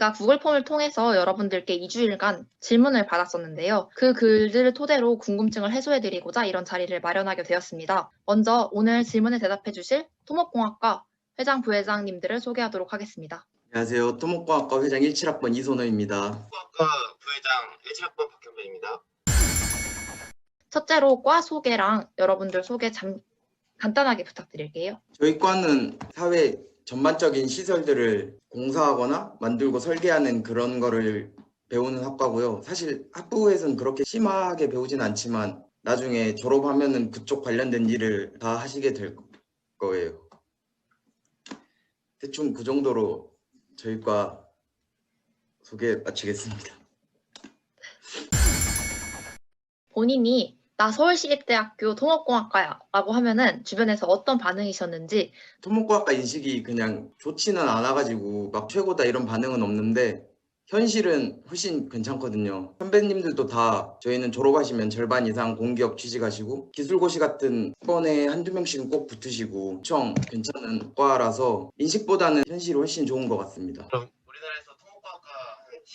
저희가 구글 폼을 통해서 여러분들께 2주일간 질문을 받았었는데요. 그 글들을 토대로 궁금증을 해소해드리고자 이런 자리를 마련하게 되었습니다. 먼저 오늘 질문에 대답해주실 토목공학과 회장, 부회장님들을 소개하도록 하겠습니다. 안녕하세요. 토목과학과 회장 17학번 이선호입니다. 국악과 부회장 17학번 박현배입니다. 첫째로 과 소개랑 여러분들 소개 잠, 간단하게 부탁드릴게요. 저희 과는 사회 전반적인 시설들을 공사하거나 만들고 설계하는 그런 거를 배우는 학과고요. 사실 학부에서는 그렇게 심하게 배우진 않지만 나중에 졸업하면은 그쪽 관련된 일을 다 하시게 될 거예요. 대충 그 정도로 저희 과 소개 마치겠습니다. 본인이 나 서울시립대학교 통합공학과야 라고 하면은 주변에서 어떤 반응이셨는지 토목과학과 인식이 그냥 좋지는 않아가지고 막 최고다 이런 반응은 없는데 현실은 훨씬 괜찮거든요. 선배님들도 다 저희는 졸업하시면 절반 이상 공기업 취직하시고 기술고시 같은 번에 한두 명씩은 꼭 붙으시고 엄청 괜찮은 과라서 인식보다는 현실이 훨씬 좋은 것 같습니다. 그럼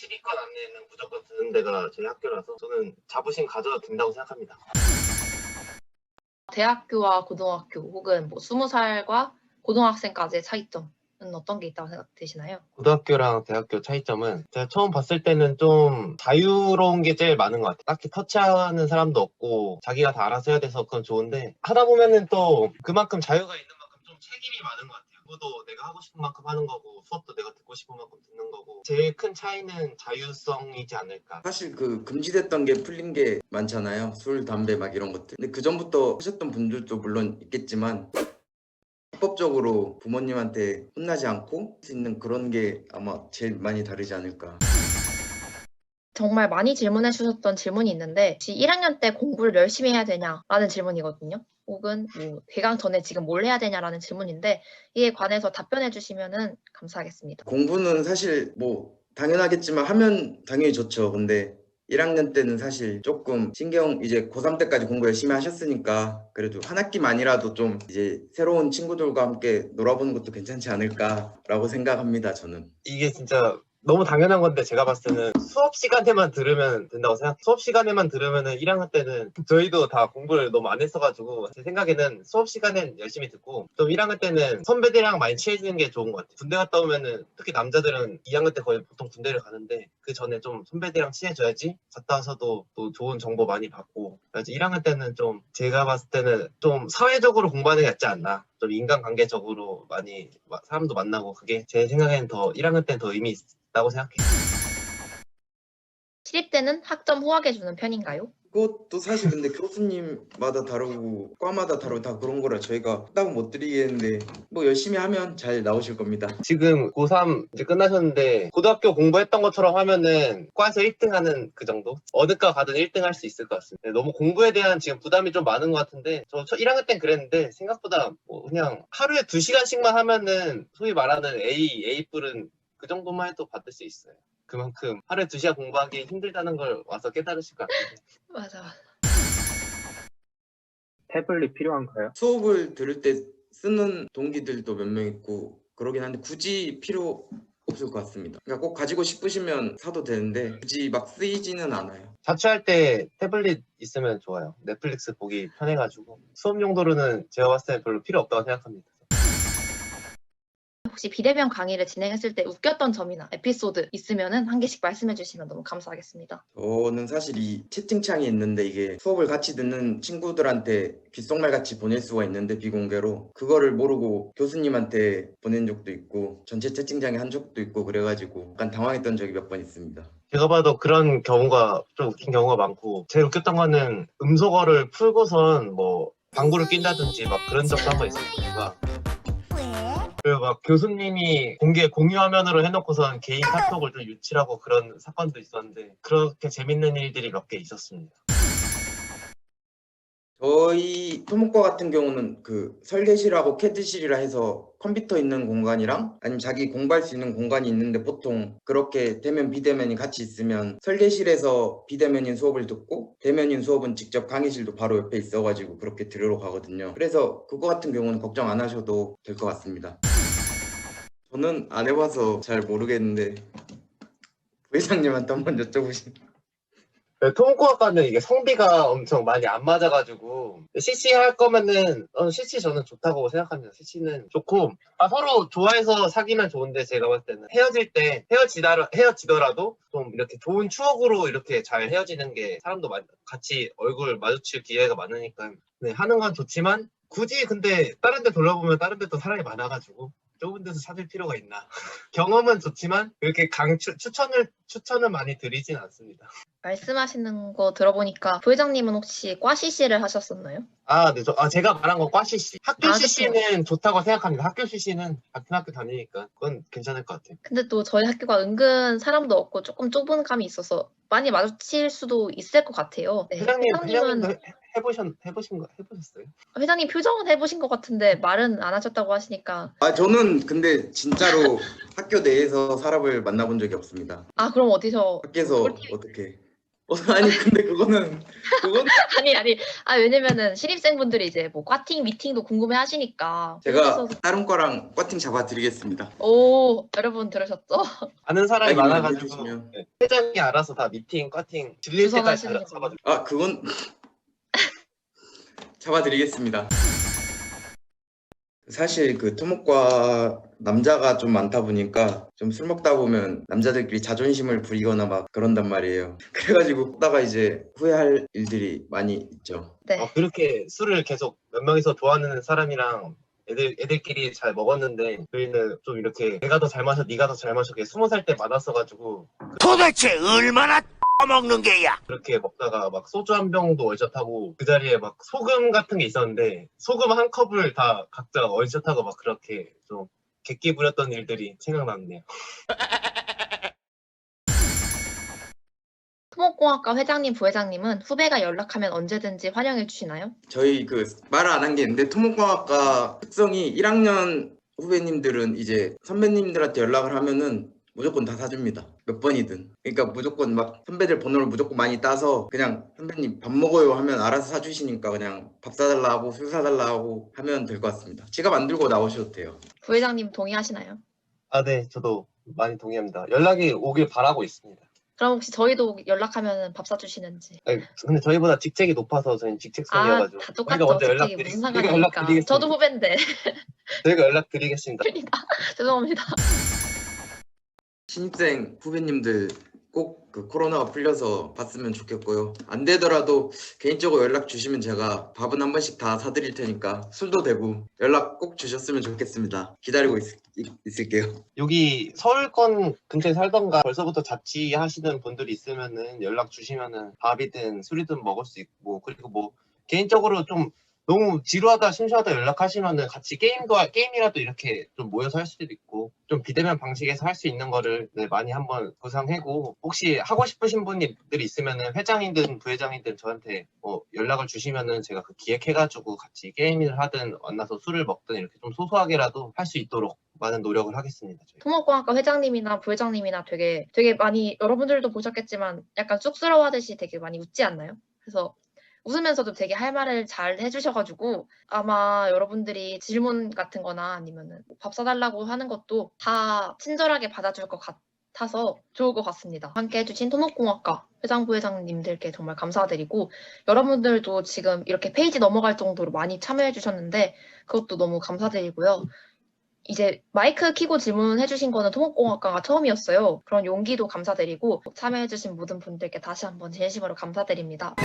12권 안내에는 무조건 쓰는 데가 제 학교라서 저는 자부심 가져도 된다고 생각합니다. 대학교와 고등학교 혹은 뭐 20살과 고등학생까지의 차이점은 어떤 게 있다고 생각되시나요? 고등학교랑 대학교 차이점은 제가 처음 봤을 때는 좀 자유로운 게 제일 많은 것 같아요. 딱히 터치하는 사람도 없고 자기가 다 알아서 해야 돼서 그건 좋은데 하다 보면은 또 그만큼 자유가 있는 만큼 좀 책임이 많은 것 같아요. 공부도 내가 하고 싶은 만큼 하는 거고 수업도 내가 듣고 싶은 만큼 듣는 거고 제일 큰 차이는 자유성이지 않을까. 사실 그 금지됐던 게 풀린 게 많잖아요. 술, 담배 막 이런 것들. 근데 그 전부터 하셨던 분들도 물론 있겠지만 합법적으로 부모님한테 혼나지 않고 할 수 있는 그런 게 아마 제일 많이 다르지 않을까. 정말 많이 질문해 주셨던 질문이 있는데 혹시 1학년 때 공부를 열심히 해야 되냐라는 질문이거든요. 혹은 뭐 개강 전에 지금 뭘 해야 되냐라는 질문인데 이에 관해서 답변해 주시면은 감사하겠습니다. 공부는 사실 뭐 당연하겠지만 하면 당연히 좋죠. 근데 1학년 때는 사실 조금 신경 이제 고3 때까지 공부 열심히 하셨으니까 그래도 한 학기만이라도 좀 이제 새로운 친구들과 함께 놀아보는 것도 괜찮지 않을까라고 생각합니다. 저는. 이게 진짜 너무 당연한 건데 제가 봤을 때는 수업 시간에만 들으면 된다고 생각. 수업 시간에만 들으면은 1학년 때는 저희도 다 공부를 너무 안 했어가지고 제 생각에는 수업 시간엔 열심히 듣고 좀 1학년 때는 선배들이랑 많이 친해지는 게 좋은 것 같아요. 군대 갔다 오면은 특히 남자들은 2학년 때 거의 보통 군대를 가는데 그 전에 좀 선배들이랑 친해져야지 갔다 와서도 또 좋은 정보 많이 받고 그래서 1학년 때는 좀 제가 봤을 때는 좀 사회적으로 공부하는 게 낫지 않나. 좀 인간관계적으로 많이 마- 사람도 만나고 그게 제 생각에는 더 1학년 때는 더 의미 있다고 생각해요. 때는 학점 후하게 주는 편인가요? 그것도 사실 근데 교수님마다 다르고 과마다 다르고 다 그런 거라 저희가 답은 못 드리겠는데 뭐 열심히 하면 잘 나오실 겁니다. 지금 고3 이제 끝나셨는데 고등학교 공부했던 것처럼 하면은 과에서 1등 하는 그 정도? 어느 과 가든 1등 할 수 있을 것 같습니다. 너무 공부에 대한 지금 부담이 좀 많은 것 같은데 저 1학년 땐 그랬는데 생각보다 뭐 그냥 하루에 2시간씩만 하면은 소위 말하는 A, A뿔은 그 정도만 해도 받을 수 있어요. 그만큼 하루에 2시간 공부하기 힘들다는 걸 와서 깨달으실 것 같아요. 맞아. 맞아. 태블릿 필요한가요? 수업을 들을 때 쓰는 동기들도 몇 명 있고 그러긴 한데 굳이 필요 없을 것 같습니다. 그러니까 꼭 가지고 싶으시면 사도 되는데 굳이 막 쓰이지는 않아요. 자취할 때 태블릿 있으면 좋아요. 넷플릭스 보기 편해가지고 수업 용도로는 제가 봤을 때 별로 필요 없다고 생각합니다. 혹시 비대면 강의를 진행했을 때 웃겼던 점이나 에피소드 있으면은 한 개씩 말씀해 주시면 너무 감사하겠습니다. 저는 사실 이 채팅창이 있는데 이게 수업을 같이 듣는 친구들한테 귓속말 같이 보낼 수가 있는데 비공개로 그거를 모르고 교수님한테 보낸 적도 있고 전체 채팅창에 한 적도 있고 그래가지고 약간 당황했던 적이 몇 번 있습니다. 제가 봐도 그런 경우가 좀 웃긴 경우가 많고 제일 웃겼던 거는 음소거를 풀고선 뭐 방구를 낀다든지 막 그런 적도 한 번 있었으니까 그리고 막 교수님이 공개 공유 화면으로 해놓고선 개인 카톡을 좀 유출하고 그런 사건도 있었는데 그렇게 재밌는 일들이 몇 개 있었습니다. 저희 토목과 같은 경우는 그 설계실하고 캐드실이라 해서 컴퓨터 있는 공간이랑 아니면 자기 공부할 수 있는 공간이 있는데 보통 그렇게 대면 비대면이 같이 있으면 설계실에서 비대면인 수업을 듣고 대면인 수업은 직접 강의실도 바로 옆에 있어가지고 그렇게 들으러 가거든요. 그래서 그거 같은 경우는 걱정 안 하셔도 될 것 같습니다. 저는 안 해봐서 잘 모르겠는데 회장님한테 한번 여쭤보신. 네, 토목공학과는 이게 성비가 엄청 많이 안 맞아가지고 CC 할 거면은 어, CC 저는 좋다고 생각합니다. CC는 좋고 아, 서로 좋아해서 사귀면 좋은데 제가 봤을 때는 헤어질 때 헤어지다 헤어지더라도 좀 이렇게 좋은 추억으로 이렇게 잘 헤어지는 게 사람도 많- 같이 얼굴 마주칠 기회가 많으니까 네, 하는 건 좋지만 굳이 근데 다른 데 돌아보면 다른 데또 사람이 많아가지고 좁은 데서 찾을 필요가 있나 경험은 좋지만 그렇게 강추 추천을 추천을 많이 드리진 않습니다. 말씀하시는 거 들어보니까 부회장님은 혹시 과 CC를 하셨었나요? 아, 네, 저, 아, 제가 말한 건 과 CC. 학교 아, CC는 좋다고 생각합니다. 학교 CC는 같은 학교 다니니까 그건 괜찮을 것 같아요. 근데 또 저희 학교가 은근 사람도 없고 조금 좁은 감이 있어서 많이 마주칠 수도 있을 것 같아요. 네, 회장님, 회장님은 해- 해보셨, 해보신 거, 해보셨어요? 회장님 표정은 해보신 것 같은데 말은 안 하셨다고 하시니까 아 저는 근데 진짜로 학교 내에서 사람을 만나본 적이 없습니다. 아 그럼 어디서 밖에서 꿀팁. 어떻게? 어, 아니 근데 그거는 그건 아니 아니 아 왜냐면은 신입생분들이 이제 뭐 과팅 미팅도 궁금해 하시니까 제가 다른 거랑 과팅 잡아드리겠습니다. 오 여러분 들으셨죠? 아는 사람이 알기만 많아가지고 해주시면. 네, 회장이 알아서 다 미팅, 과팅 들릴 때까지 주선하시는 다 거구나. 잡아줘. 아 그건 잡아드리겠습니다. 사실 그 토목과 남자가 좀 많다 보니까 좀 술 먹다 보면 남자들끼리 자존심을 부리거나 막 그런단 말이에요. 그래가지고 먹다가 이제 후회할 일들이 많이 있죠. 네. 어, 그렇게 술을 계속 몇 명이서 좋아하는 사람이랑 애들, 애들끼리 잘 먹었는데 저희는 좀 이렇게 내가 더 잘 마셔, 네가 더 잘 마셔 이렇게 스무 살 때 많았어가지고 도대체 얼마나 먹는 게야? 그렇게 먹다가 막 소주 한 병도 원샷하고 그 자리에 막 소금 같은 게 있었는데 소금 한 컵을 다 각자 원샷하고 막 그렇게 좀 객기 부렸던 일들이 생각났네요. 토목공학과 회장님 부회장님은 후배가 연락하면 언제든지 환영해 주시나요? 저희 그말안한 게 있는데 토목과학과 특성이 1학년 후배님들은 이제 선배님들한테 연락을 하면은 무조건 다 사줍니다. 몇 번이든. 그러니까 무조건 막 선배들 번호를 무조건 많이 따서 그냥 선배님 밥 먹어요 하면 알아서 사주시니까 그냥 밥 사달라 하고 술 사달라 하고 하면 될 것 같습니다. 지갑 안 들고 나오셔도 돼요. 부회장님 동의하시나요? 아, 네, 저도 많이 동의합니다. 연락이 오길 바라고 있습니다. 그럼 혹시 저희도 연락하면 밥 사주시는지 아니, 근데 저희보다 직책이 높아서 저희는 직책선이어가지고 아다 저희가 똑같죠 먼저 직책이 연락드리- 무슨 연락드리겠습니다. 저도 후배인데 저희가 연락드리겠습니다. 죄송합니다 신입생 후배님들 꼭 그 코로나가 풀려서 봤으면 좋겠고요. 안 되더라도 개인적으로 연락 주시면 제가 밥은 한 번씩 다 사드릴 테니까 술도 되고 연락 꼭 주셨으면 좋겠습니다. 기다리고 있, 을게요 여기 서울권 근처에 살던가 벌써부터 자취하시는 분들이 있으면은 연락 주시면은 밥이든 술이든 먹을 수 있고 그리고 뭐 개인적으로 좀 너무 지루하다 심심하다 연락하시면은 같이 게임도 할- 게임이라도 이렇게 좀 모여서 할 수도 있고 좀 비대면 방식에서 할 수 있는 거를 네, 많이 한번 구상하고 혹시 하고 싶으신 분들이 있으면은 회장이든 부회장이든 저한테 뭐 연락을 주시면은 제가 그 기획해가지고 같이 게임을 하든 만나서 술을 먹든 이렇게 좀 소소하게라도 할 수 있도록 많은 노력을 하겠습니다. 저희. 토목공학과 회장님이나 부회장님이나 되게 되게 많이 여러분들도 보셨겠지만 약간 쑥스러워하듯이 되게 많이 웃지 않나요? 그래서 웃으면서도 되게 할 말을 잘 해주셔가지고 아마 여러분들이 질문 같은 거나 아니면은 밥 사달라고 하는 것도 다 친절하게 받아줄 것 같아서 좋을 것 같습니다. 함께 해주신 토목공학과 회장 부회장님들께 정말 감사드리고 여러분들도 지금 이렇게 페이지 넘어갈 정도로 많이 참여해 주셨는데 그것도 너무 감사드리고요. 이제 마이크 키고 질문해주신 거는 토목공학과가 처음이었어요. 그런 용기도 감사드리고 참여해주신 모든 분들께 다시 한번 진심으로 감사드립니다.